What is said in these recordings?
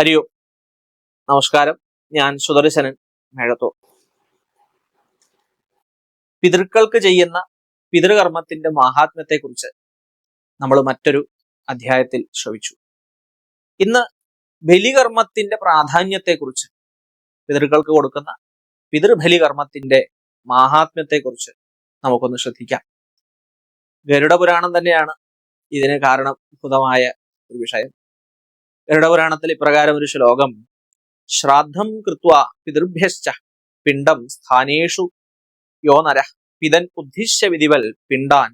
ഹരിയോ നമസ്കാരം. ഞാൻ സുദർശനൻ മേഴത്തൂർ പിതൃക്കൾക്ക് ചെയ്യുന്ന പിതൃകർമ്മത്തിന്റെ മഹാത്മ്യത്തെക്കുറിച്ച് നമ്മൾ മറ്റൊരു അധ്യായത്തിൽ ശ്രവിച്ചു. ഇന്ന് ബലികർമ്മത്തിന്റെ പ്രാധാന്യത്തെക്കുറിച്ച് പിതൃക്കൾക്ക് കൊടുക്കുന്ന പിതൃബലികർമ്മത്തിന്റെ മാഹാത്മ്യത്തെക്കുറിച്ച് നമുക്കൊന്ന് ശ്രദ്ധിക്കാം. ഗരുഡപുരാണം തന്നെയാണ് ഇതിന് കാരണഭൂതമായ ഒരു വിഷയം. ഗരുഡപുരാണത്തിൽ ഇപ്രകാരം ഒരു ശ്ലോകം. ശ്രാദ്ധം കൃത്വ പിതൃഭ്യശ്ച പിണ്ടം സ്ഥാനേഷു യോ നര പിതൻ ഉദ്ദിശ്യ വിധിവൽ പിണ്ടാൻ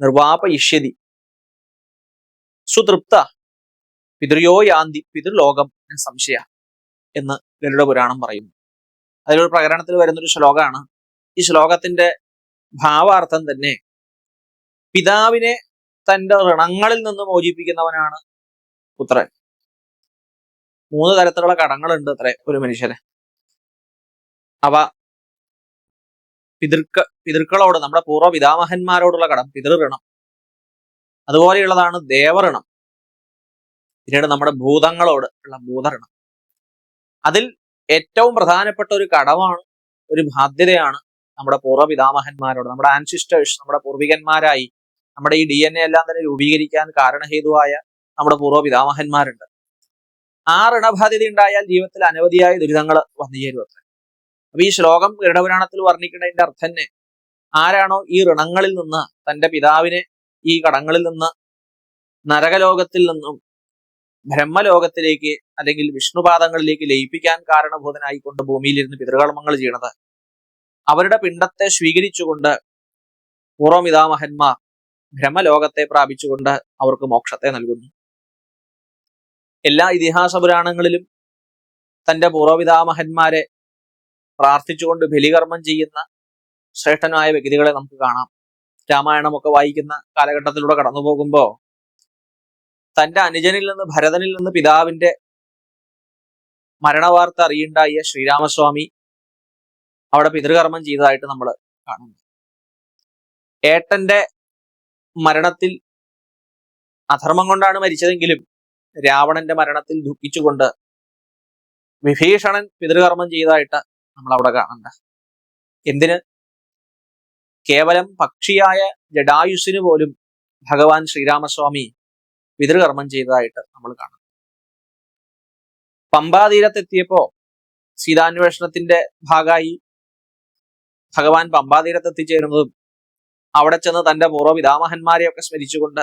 നിർവാപയിഷ്യതി. സുതൃപ്ത പിതൃയോ യാന്തി പിതൃലോകം സംശയ എന്ന് ഗരുഡപുരാണം പറയുന്നു. അതിലൊരു പ്രകരണത്തിൽ വരുന്നൊരു ശ്ലോകമാണ് ഈ ശ്ലോകത്തിന്റെ ഭാവാർത്ഥം തന്നെ പിതാവിനെ തന്റെ ഋണങ്ങളിൽ നിന്ന് മോചിപ്പിക്കുന്നവനാണ് പുത്രൻ. മൂന്ന് തരത്തിലുള്ള കടങ്ങളുണ്ട് അത്ര ഒരു മനുഷ്യന്. അവ പിതൃക്ക പിതൃക്കളോട് നമ്മുടെ പൂർവ പിതാമഹന്മാരോടുള്ള കടം പിതൃഋണം. അതുപോലെയുള്ളതാണ് ദേവഋണം. പിന്നീട് നമ്മുടെ ഭൂതങ്ങളോട് ഉള്ള ഭൂതഋണം. അതിൽ ഏറ്റവും പ്രധാനപ്പെട്ട ഒരു കടമാണ് ഒരു ബാധ്യതയാണ് നമ്മുടെ പൂർവ പിതാമഹന്മാരോട്. നമ്മുടെ ആൻസിസ്റ്റേഴ്സ് നമ്മുടെ പൂർവികന്മാരായി നമ്മുടെ ഈ ഡി എൻ എ എല്ലാം തന്നെ രൂപീകരിക്കാൻ കാരണഹേതുവായ നമ്മുടെ പൂർവ പിതാമഹന്മാരുണ്ട് ആ ഋണബാധ്യത ഉണ്ടായാൽ ജീവിതത്തിൽ അനവധിയായ ദുരിതങ്ങൾ വന്നു ചേരും അത്ര. അപ്പൊ ഈ ശ്ലോകം ഗരുഡപുരാണത്തിൽ വർണിക്കുന്നതിന്റെ അർത്ഥം തന്നെ ആരാണോ ഈ ഋണങ്ങളിൽ നിന്ന് തന്റെ പിതാവിനെ ഈ കടങ്ങളിൽ നിന്ന് നരകലോകത്തിൽ നിന്നും ബ്രഹ്മലോകത്തിലേക്ക് അല്ലെങ്കിൽ വിഷ്ണുപാദങ്ങളിലേക്ക് ലയിപ്പിക്കാൻ കാരണഭൂതനായിക്കൊണ്ട് ഭൂമിയിലിരുന്ന് പിതൃകർമ്മങ്ങൾ ചെയ്യണത് അവരുടെ പിണ്ടത്തെ സ്വീകരിച്ചുകൊണ്ട് പൂർവപിതാമഹന്മാർ ബ്രഹ്മലോകത്തെ പ്രാപിച്ചുകൊണ്ട് അവർക്ക് മോക്ഷത്തെ നൽകുന്നു. എല്ലാ ഇതിഹാസ പുരാണങ്ങളിലും തന്റെ പൂർവപിതാമഹന്മാരെ പ്രാർത്ഥിച്ചുകൊണ്ട് ബലികർമ്മം ചെയ്യുന്ന ശ്രേഷ്ഠനായ വ്യക്തികളെ നമുക്ക് കാണാം. രാമായണമൊക്കെ വായിക്കുന്ന കാലഘട്ടത്തിലൂടെ കടന്നു പോകുമ്പോൾ തന്റെ അനുജനിൽ നിന്ന് ഭരതനിൽ നിന്ന് പിതാവിന്റെ മരണവാർത്ത അറിയുണ്ടായ ശ്രീരാമസ്വാമി അവിടെ പിതൃകർമ്മം ചെയ്തതായിട്ട് നമ്മൾ കാണുന്നു. ഏട്ടന്റെ മരണത്തിൽ അധർമ്മം കൊണ്ടാണ് മരിച്ചതെങ്കിലും രാവണന്റെ മരണത്തിൽ ദുഃഖിച്ചുകൊണ്ട് വിഭീഷണൻ പിതൃകർമ്മം ചെയ്തതായിട്ട് നമ്മൾ അവിടെ കാണണ്ട. എന്തിന്? കേവലം പക്ഷിയായ ജഡായുസിന് പോലും ഭഗവാൻ ശ്രീരാമസ്വാമി പിതൃകർമ്മം ചെയ്തതായിട്ട് നമ്മൾ കാണാം. പമ്പാതീരത്തെത്തിയപ്പോ സീതാന്വേഷണത്തിന്റെ ഭാഗമായി ഭഗവാൻ പമ്പാതീരത്ത് എത്തിച്ചേരുന്നതും അവിടെ ചെന്ന് തന്റെ പൂർവ പിതാമഹന്മാരെയൊക്കെ സ്മരിച്ചുകൊണ്ട്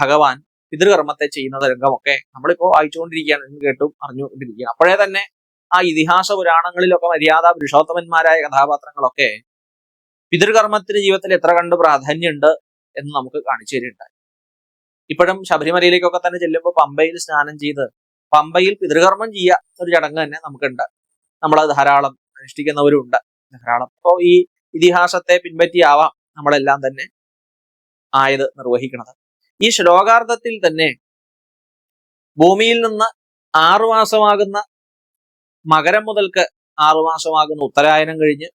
ഭഗവാൻ പിതൃകർമ്മത്തെ ചെയ്യുന്ന രംഗമൊക്കെ നമ്മളിപ്പോ വായിച്ചുകൊണ്ടിരിക്കുകയാണ് കേട്ടും അറിഞ്ഞുകൊണ്ടിരിക്കുകയാണ്. അപ്പോഴേ തന്നെ ആ ഇതിഹാസ പുരാണങ്ങളിലൊക്കെ മര്യാദ പുരുഷോത്തമന്മാരായ കഥാപാത്രങ്ങളൊക്കെ പിതൃകർമ്മത്തിന് ജീവിതത്തിൽ എത്ര കണ്ട് പ്രാധാന്യമുണ്ട് എന്ന് നമുക്ക് കാണിച്ചു തരുന്നുണ്ടായി ഇപ്പോഴും ശബരിമലയിലേക്കൊക്കെ തന്നെ ചെല്ലുമ്പോൾ പമ്പയിൽ സ്നാനം ചെയ്ത് പമ്പയിൽ പിതൃകർമ്മം ചെയ്യുക ഒരു ചടങ്ങ് തന്നെ നമുക്കുണ്ട്. നമ്മൾ ധാരാളം അനുഷ്ഠിക്കുന്നവരുണ്ട്. ധാരാളം. അപ്പോൾ ഈ ഇതിഹാസത്തെ പിൻപറ്റിയാവാം നമ്മളെല്ലാം തന്നെ ആയത് നിർവഹിക്കുന്നത് ഈ ശ്ലോകാർത്ഥത്തിൽ തന്നെ ഭൂമിയിൽ നിന്ന് ആറുമാസമാകുന്ന മകരം മുതൽക്ക് ആറുമാസമാകുന്ന ഉത്തരായനം കഴിഞ്ഞ്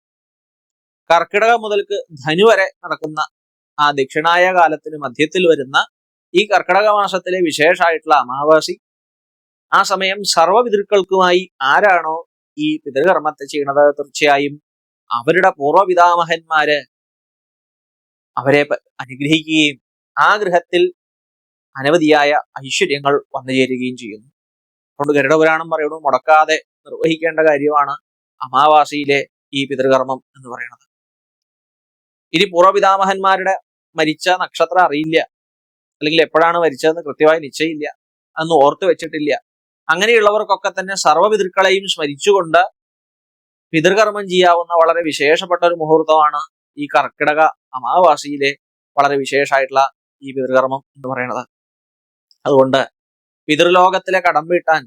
കർക്കിടകം മുതൽക്ക് ധനു വരെ നടക്കുന്ന ആ ദക്ഷിണായ കാലത്തിന് മധ്യത്തിൽ വരുന്ന ഈ കർക്കിടക മാസത്തിലെ വിശേഷമായിട്ടുള്ള അമാവാസി ആ സമയം സർവപിതൃക്കൾക്കുമായി ആരാണോ ഈ പിതൃകർമ്മത്തെ ചെയ്യണത്? തീർച്ചയായും അവരുടെ പൂർവപിതാമഹന്മാര് അവരെ അനുഗ്രഹിക്കുകയും ആ ഗൃഹത്തിൽ അനവധിയായ ഐശ്വര്യങ്ങൾ വന്നു ചേരുകയും ചെയ്യുന്നു. അതുകൊണ്ട് ഗരുഡപുരാണം പറയുന്നു മുടക്കാതെ നിർവഹിക്കേണ്ട കാര്യമാണ് അമാവാസിയിലെ ഈ പിതൃകർമ്മം എന്ന് പറയുന്നത്. ഇനി പൂർവപിതാമഹന്മാരുടെ മരിച്ച നക്ഷത്രം അറിയില്ല. അല്ലെങ്കിൽ എപ്പോഴാണ് മരിച്ചതെന്ന് കൃത്യമായി നിശ്ചയില്ല അന്ന് ഓർത്തു വെച്ചിട്ടില്ല. അങ്ങനെയുള്ളവർക്കൊക്കെ തന്നെ സർവപിതൃക്കളെയും സ്മരിച്ചുകൊണ്ട് പിതൃകർമ്മം ചെയ്യാവുന്ന വളരെ വിശേഷപ്പെട്ട ഒരു മുഹൂർത്തമാണ് ഈ കർക്കിടക അമാവാസിയിലെ വളരെ വിശേഷമായിട്ടുള്ള ഈ പിതൃകർമ്മം എന്ന് പറയുന്നത്. അതുകൊണ്ട് പിതൃലോകത്തിലെ കടം വീട്ടാൻ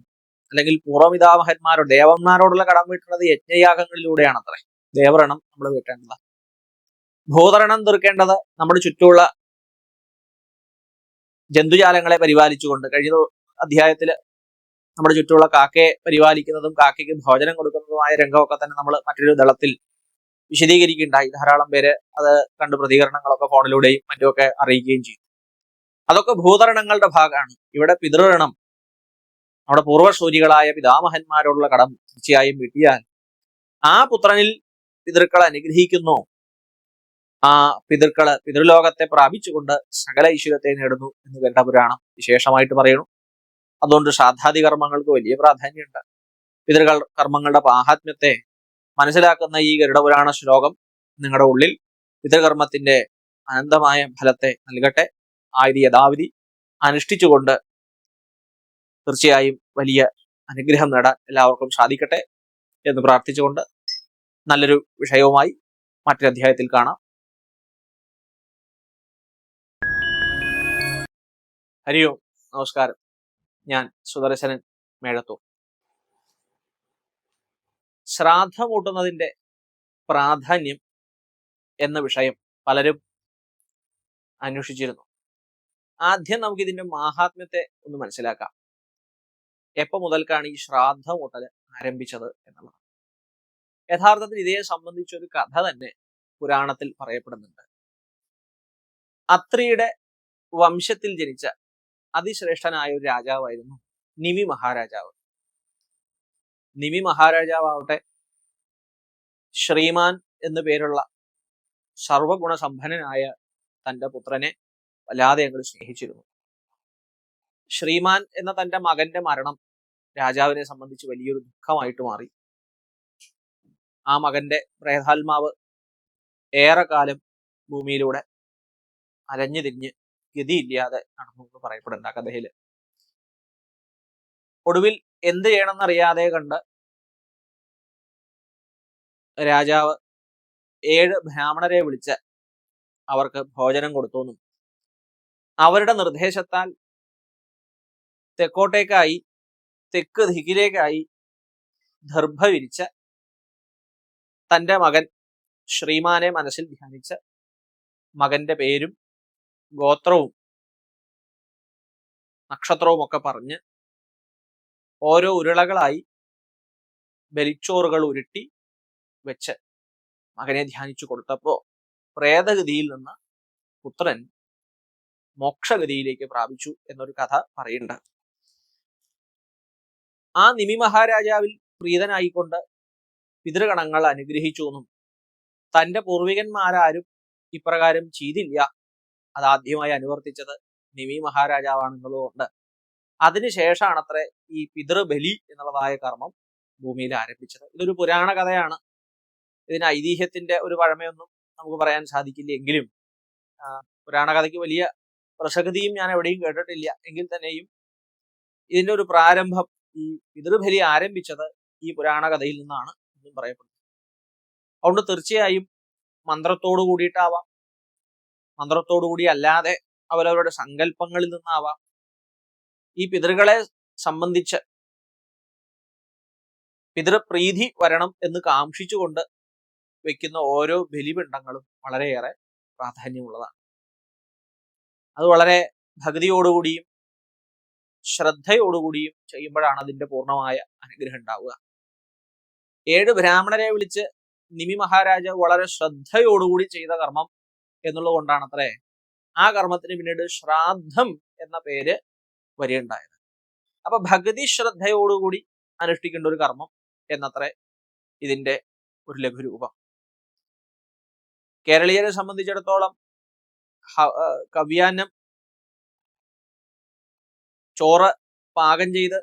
അല്ലെങ്കിൽ പൂർവപിതാമഹന്മാരോ ദേവന്മാരോടുള്ള കടം വീട്ടുന്നത് യജ്ഞയാഗങ്ങളിലൂടെയാണ് അത്രേ ദേവരണം നമ്മൾ വീട്ടേണ്ടത്. ഭൂതരണം തീർക്കേണ്ടത് നമ്മുടെ ചുറ്റുമുള്ള ജന്തുജാലങ്ങളെ പരിപാലിച്ചുകൊണ്ട് കഴിഞ്ഞ അധ്യായത്തിൽ നമ്മുടെ ചുറ്റുമുള്ള കാക്കയെ പരിപാലിക്കുന്നതും കാക്കയ്ക്ക് ഭോജനം കൊടുക്കുന്നതുമായ രംഗമൊക്കെ തന്നെ നമ്മൾ മറ്റൊരു ദളത്തിൽ വിശദീകരിക്കുകയുണ്ടായി. ധാരാളം പേര് അത് കണ്ട് പ്രതികരണങ്ങളൊക്കെ ഫോണിലൂടെയും മറ്റുമൊക്കെ അറിയിക്കുകയും ചെയ്തു. അതൊക്കെ ഭൂതരണങ്ങളുടെ ഭാഗമാണ്. ഇവിടെ പിതൃണം നമ്മുടെ പൂർവസൂരികളായ പിതാമഹന്മാരോടുള്ള കടം തീർച്ചയായും വീട്ടിയാൽ ആ പുത്രനിൽ പിതൃക്കളെ അനുഗ്രഹിക്കുന്നു. ആ പിതൃക്കൾ പിതൃലോകത്തെ പ്രാപിച്ചുകൊണ്ട് സകല ഈശ്വരത്തെ നേടുന്നു എന്ന് ഗരുഡപുരാണം വിശേഷമായിട്ട് പറയുന്നു. അതുകൊണ്ട് ശ്രാദ്ധാദി കർമ്മങ്ങൾക്ക് വലിയ പ്രാധാന്യമുണ്ട്. പിതൃകൾ കർമ്മങ്ങളുടെ പാഹാത്മ്യത്തെ മനസ്സിലാക്കുന്ന ഈ ഗരുഡപുരാണ ശ്ലോകം നിങ്ങളുടെ ഉള്ളിൽ പിതൃകർമ്മത്തിന്റെ അനന്തമായ ഫലത്തെ നൽകട്ടെ. ആയത് യഥാവിധി അനുഷ്ഠിച്ചുകൊണ്ട് തീർച്ചയായും വലിയ അനുഗ്രഹം നേടാൻ എല്ലാവർക്കും സാധിക്കട്ടെ എന്ന് പ്രാർത്ഥിച്ചുകൊണ്ട് നല്ലൊരു വിഷയവുമായി മറ്റൊരധ്യായത്തിൽ കാണാം. ഹരി ഓം നമസ്കാരം. ഞാൻ സുദർശനൻ മേഴത്തൂർ. ശ്രാദ്ധമൂട്ടുന്നതിന്റെ പ്രാധാന്യം എന്ന വിഷയം പലരും അന്വേഷിച്ചിരുന്നു. ആദ്യം നമുക്ക് ഇതിന്റെ മാഹാത്മ്യത്തെ ഒന്ന് മനസ്സിലാക്കാം. എപ്പോ മുതൽക്കാണ് ഈ ശ്രാദ്ധ ശ്രാദ്ധമൂട്ടൽ ആരംഭിച്ചത് എന്നുള്ളത്? യഥാർത്ഥത്തിൽ ഇതേ സംബന്ധിച്ച ഒരു കഥ തന്നെ പുരാണത്തിൽ പറയപ്പെടുന്നുണ്ട്. അത്രിയുടെ വംശത്തിൽ ജനിച്ച അതിശ്രേഷ്ഠനായ ഒരു രാജാവായിരുന്നു നിമി മഹാരാജാവ്. നിമി മഹാരാജാവട്ടെ ശ്രീമാൻ എന്നു പേരുള്ള സർവഗുണസമ്പന്നനായ തന്റെ പുത്രനെ വല്ലാതെ ഞങ്ങൾ സ്നേഹിച്ചിരുന്നു. ശ്രീമാൻ എന്ന തന്റെ മകന്റെ മരണം രാജാവിനെ സംബന്ധിച്ച് വലിയൊരു ദുഃഖമായിട്ട് മാറി. ആ മകന്റെ പ്രേതാത്മാവ് ഏറെക്കാലം ഭൂമിയിലൂടെ അലഞ്ഞു തിരിഞ്ഞ് ഗതിയില്ലാതെ നടന്നു എന്ന് പറയപ്പെടുന്നുണ്ട് ആ കഥയിൽ. ഒടുവിൽ എന്ത് ചെയ്യണമെന്നറിയാതെ കണ്ട് രാജാവ് ഏഴ് ബ്രാഹ്മണരെ വിളിച്ച് അവർക്ക് ഭോജനം കൊടുത്തു അവരുടെ നിർദ്ദേശത്താൽ തെക്കോട്ടേക്കായി തെക്ക് ദിക്കിലേക്കായി ദർഭ വിരിച്ച തന്റെ മകൻ ശ്രീമാനെ മനസ്സിൽ ധ്യാനിച്ച മകന്റെ പേരും ഗോത്രവും നക്ഷത്രവും ഒക്കെ പറഞ്ഞ് ഓരോ ഉരുളകളായി ബലിച്ചോറുകൾ ഉരുട്ടി വെച്ച് മകനെ ധ്യാനിച്ചു കൊടുത്തപ്പോൾ പ്രേതഗതിയിൽ നിന്ന് പുത്രൻ മോക്ഷഗതിയിലേക്ക് പ്രാപിച്ചു എന്നൊരു കഥ പറയുന്നുണ്ട്. ആ നിമി മഹാരാജാവിൽ പ്രീതനായിക്കൊണ്ട് പിതൃഗണങ്ങൾ അനുഗ്രഹിച്ചു എന്നും തന്റെ പൂർവികന്മാരാരും ഇപ്രകാരം ചെയ്തില്ല. അതാദ്യമായി അനുവർത്തിച്ചത് നിമി മഹാരാജാവാണെന്നുള്ളതുകൊണ്ട് അതിനുശേഷമാണ് അതിനുശേഷമാണത്രേ ഈ പിതൃബലി എന്നുള്ളതായ കർമ്മം ഭൂമിയിൽ ആരംഭിച്ചത്. ഇതൊരു പുരാണ കഥയാണ്. ഇതിന് ഐതിഹ്യത്തിന്റെ ഒരു പഴമയൊന്നും നമുക്ക് പറയാൻ സാധിക്കില്ല എങ്കിലും വലിയ പ്രസക്തിയും ഞാൻ എവിടെയും കേട്ടിട്ടില്ല. എങ്കിൽ തന്നെയും ഇതിന്റെ ഒരു പ്രാരംഭം ഈ പിതൃബലി ആരംഭിച്ചത് ഈ പുരാണ കഥയിൽ നിന്നാണ് എന്നും പറയപ്പെടുന്നത്. അതുകൊണ്ട് തീർച്ചയായും മന്ത്രത്തോടു കൂടിയിട്ടാവാം. മന്ത്രത്തോടു കൂടി അല്ലാതെ അവരവരുടെ സങ്കല്പങ്ങളിൽ നിന്നാവാം. ഈ പിതൃകളെ സംബന്ധിച്ച് പിതൃപ്രീതി വരണം എന്ന് കാക്ഷിച്ചുകൊണ്ട് വെക്കുന്ന ഓരോ ബലിപിണ്ഡങ്ങളും വളരെയേറെ പ്രാധാന്യമുള്ളതാണ്. അത് വളരെ ഭക്തിയോടുകൂടിയും ശ്രദ്ധയോടുകൂടിയും ചെയ്യുമ്പോഴാണ് അതിന്റെ പൂർണമായ അനുഗ്രഹം ഉണ്ടാവുക. ഏഴ് ബ്രാഹ്മണരെ വിളിച്ച് നിമി മഹാരാജ വളരെ ശ്രദ്ധയോടുകൂടി ചെയ്ത കർമ്മം എന്നുള്ളത് കൊണ്ടാണ് അത്രേ ആ കർമ്മത്തിന് പിന്നീട് ശ്രാദ്ധം എന്ന പേര് വരികയുണ്ടായത്. അപ്പൊ ഭഗതി ശ്രദ്ധയോടുകൂടി അനുഷ്ഠിക്കേണ്ട ഒരു കർമ്മം എന്നത്രേ ഇതിന്റെ ഒരു ലഘുരൂപം. കേരളീയരെ സംബന്ധിച്ചിടത്തോളം കവ്യാന്നം ചോറ് പാകം ചെയ്ത്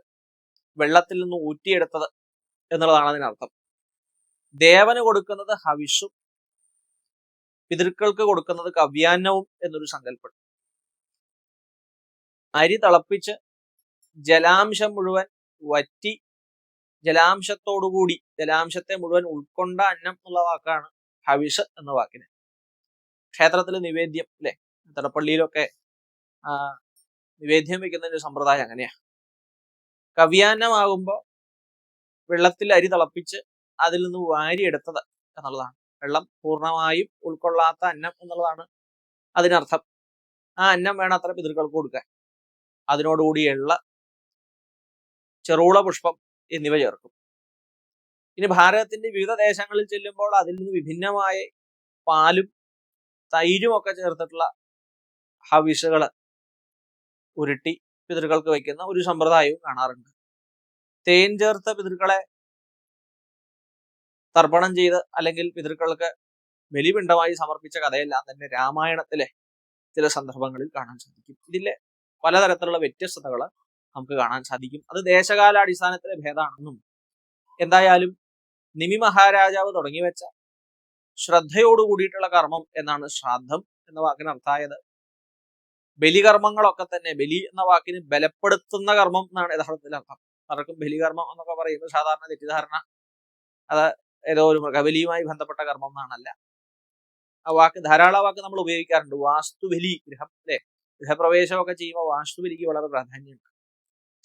വെള്ളത്തിൽ നിന്ന് ഊറ്റിയെടുത്തത് എന്നുള്ളതാണ് അതിനർത്ഥം. ദേവന് കൊടുക്കുന്നത് ഹവിഷും പിതൃക്കൾക്ക് കൊടുക്കുന്നത് കവ്യാന്നവും എന്നൊരു സങ്കല്പം. അരി തിളപ്പിച്ച് ജലാംശം മുഴുവൻ വറ്റി ജലാംശത്തോടുകൂടി ജലാംശത്തെ മുഴുവൻ ഉൾക്കൊണ്ട അന്നം എന്നുള്ള വാക്കാണ് ഹവിഷ് എന്ന വാക്കിന്. ക്ഷേത്രത്തിൽ നിവേദ്യം അല്ലെ തടപ്പള്ളിയിലൊക്കെ നിവേദ്യം വെക്കുന്ന ഒരു സമ്പ്രദായം അങ്ങനെയാ. കവ്യാന്നമാകുമ്പോ വെള്ളത്തിൽ അരി തിളപ്പിച്ച് അതിൽ നിന്ന് വാരിയെടുത്തത് എന്നുള്ളതാണ്. വെള്ളം പൂർണമായും ഉൾക്കൊള്ളാത്ത അന്നം എന്നുള്ളതാണ് അതിനർത്ഥം. ആ അന്നം വേണം അത്ര പിതൃക്കൾക്ക് കൊടുക്കാൻ. അതിനോടുകൂടി എള്ള ചെറുള പുഷ്പം എന്നിവ ചേർക്കും. ഇനി ഭാരതത്തിന്റെ വിവിധ ദേശങ്ങളിൽ ചെല്ലുമ്പോൾ അതിൽ നിന്ന് വിഭിന്നമായ പാലും തൈരും ഒക്കെ ചേർത്തിട്ടുള്ള ഹവിഷുകൾ ഉരുട്ടി പിതൃക്കൾക്ക് വയ്ക്കുന്ന ഒരു സമ്പ്രദായവും കാണാറുണ്ട്. തേൻ ചേർത്ത് പിതൃക്കളെ തർപ്പണം ചെയ്ത് അല്ലെങ്കിൽ പിതൃക്കൾക്ക് ബലിപിണ്ടമായി സമർപ്പിച്ച കഥയെല്ലാം തന്നെ രാമായണത്തിലെ ചില സന്ദർഭങ്ങളിൽ കാണാൻ സാധിക്കും. ഇതിലെ പലതരത്തിലുള്ള വ്യത്യസ്തതകൾ നമുക്ക് കാണാൻ സാധിക്കും. അത് ദേശകാലാടിസ്ഥാനത്തിലെ ഭേദമാണെന്നും എന്തായാലും നിമി മഹാരാജാവ് തുടങ്ങി വെച്ച ശ്രദ്ധയോട് കൂടിയിട്ടുള്ള കർമ്മം എന്നാണ് ശ്രാദ്ധം എന്ന വാക്കിന് അർത്ഥായത് ബലികർമ്മങ്ങളൊക്കെ തന്നെ ബലി എന്ന വാക്കിന് ബലപ്പെടുത്തുന്ന കർമ്മം എന്നാണ് യഥാർത്ഥത്തിൽ അർത്ഥം. പലർക്കും ബലികർമ്മം എന്നൊക്കെ പറയുന്നത് സാധാരണ തെറ്റിദ്ധാരണ. അത് ഏതോ ഒരു മൃഗബലിയുമായി ബന്ധപ്പെട്ട കർമ്മം എന്നാണല്ല. ആ വാക്ക് ധാരാളം വാക്ക് നമ്മൾ ഉപയോഗിക്കാറുണ്ട്. വാസ്തുബലി ഗൃഹം അല്ലെ? ഗൃഹപ്രവേശമൊക്കെ ചെയ്യുമ്പോൾ വാസ്തുബലിക്ക് വളരെ പ്രാധാന്യമുണ്ട്.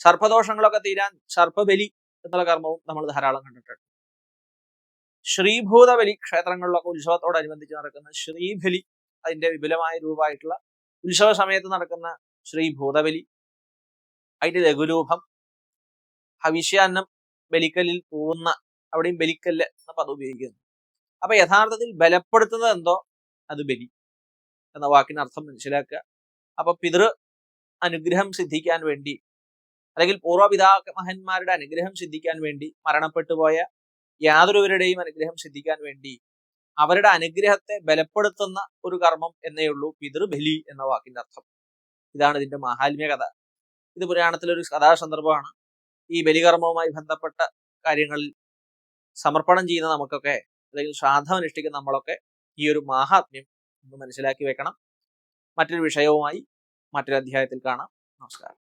സർപ്പദോഷങ്ങളൊക്കെ തീരാൻ സർപ്പബലി എന്നുള്ള കർമ്മവും നമ്മൾ ധാരാളം കണ്ടിട്ടുണ്ട്. ശ്രീഭൂതബലി ക്ഷേത്രങ്ങളിലൊക്കെ ഉത്സവത്തോടനുബന്ധിച്ച് നടക്കുന്ന ശ്രീബലി അതിന്റെ വിപുലമായ രൂപമായിട്ടുള്ള ഉത്സവ സമയത്ത് നടക്കുന്ന ശ്രീഭൂതബലി. അതിന്റെ ലഘുരൂപം ഹവിഷ്യാന്നം ബലിക്കല്ലിൽ പോകുന്ന അവിടെയും ബലിക്കല്ല് എന്ന പദം ഉപയോഗിക്കുന്നു. അപ്പൊ യഥാർത്ഥത്തിൽ ബലപ്പെടുത്തുന്നത് എന്തോ? അത് ബലി എന്ന വാക്കിന് അർത്ഥം മനസ്സിലാക്കുക. അപ്പൊ പിതൃ അനുഗ്രഹം സിദ്ധിക്കാൻ വേണ്ടി അല്ലെങ്കിൽ പൂർവപിതാമഹന്മാരുടെ അനുഗ്രഹം സിദ്ധിക്കാൻ വേണ്ടി മരണപ്പെട്ടു പോയ യാതൊരുവരുടെയും അനുഗ്രഹം സിദ്ധിക്കാൻ വേണ്ടി അവരുടെ അനുഗ്രഹത്തെ ബലപ്പെടുത്തുന്ന ഒരു കർമ്മം എന്നേ ഉള്ളൂ പിതൃബലി എന്ന വാക്കിന്റെ അർത്ഥം. ഇതാണ് ഇതിന്റെ മഹാത്മ്യ കഥ. ഇത് പുരാണത്തിലൊരു കഥാസന്ദർഭമാണ്. ഈ ബലികർമ്മവുമായി ബന്ധപ്പെട്ട കാര്യങ്ങളിൽ സമർപ്പണം ചെയ്യുന്ന നമുക്കൊക്കെ അല്ലെങ്കിൽ ശ്രാദ്ധം അനുഷ്ഠിക്കുന്ന നമ്മളൊക്കെ ഈ ഒരു മഹാത്മ്യം ഒന്ന് മനസ്സിലാക്കി വെക്കണം. മറ്റൊരു വിഷയവുമായി മറ്റൊരു അധ്യായത്തിൽ കാണാം. നമസ്കാരം.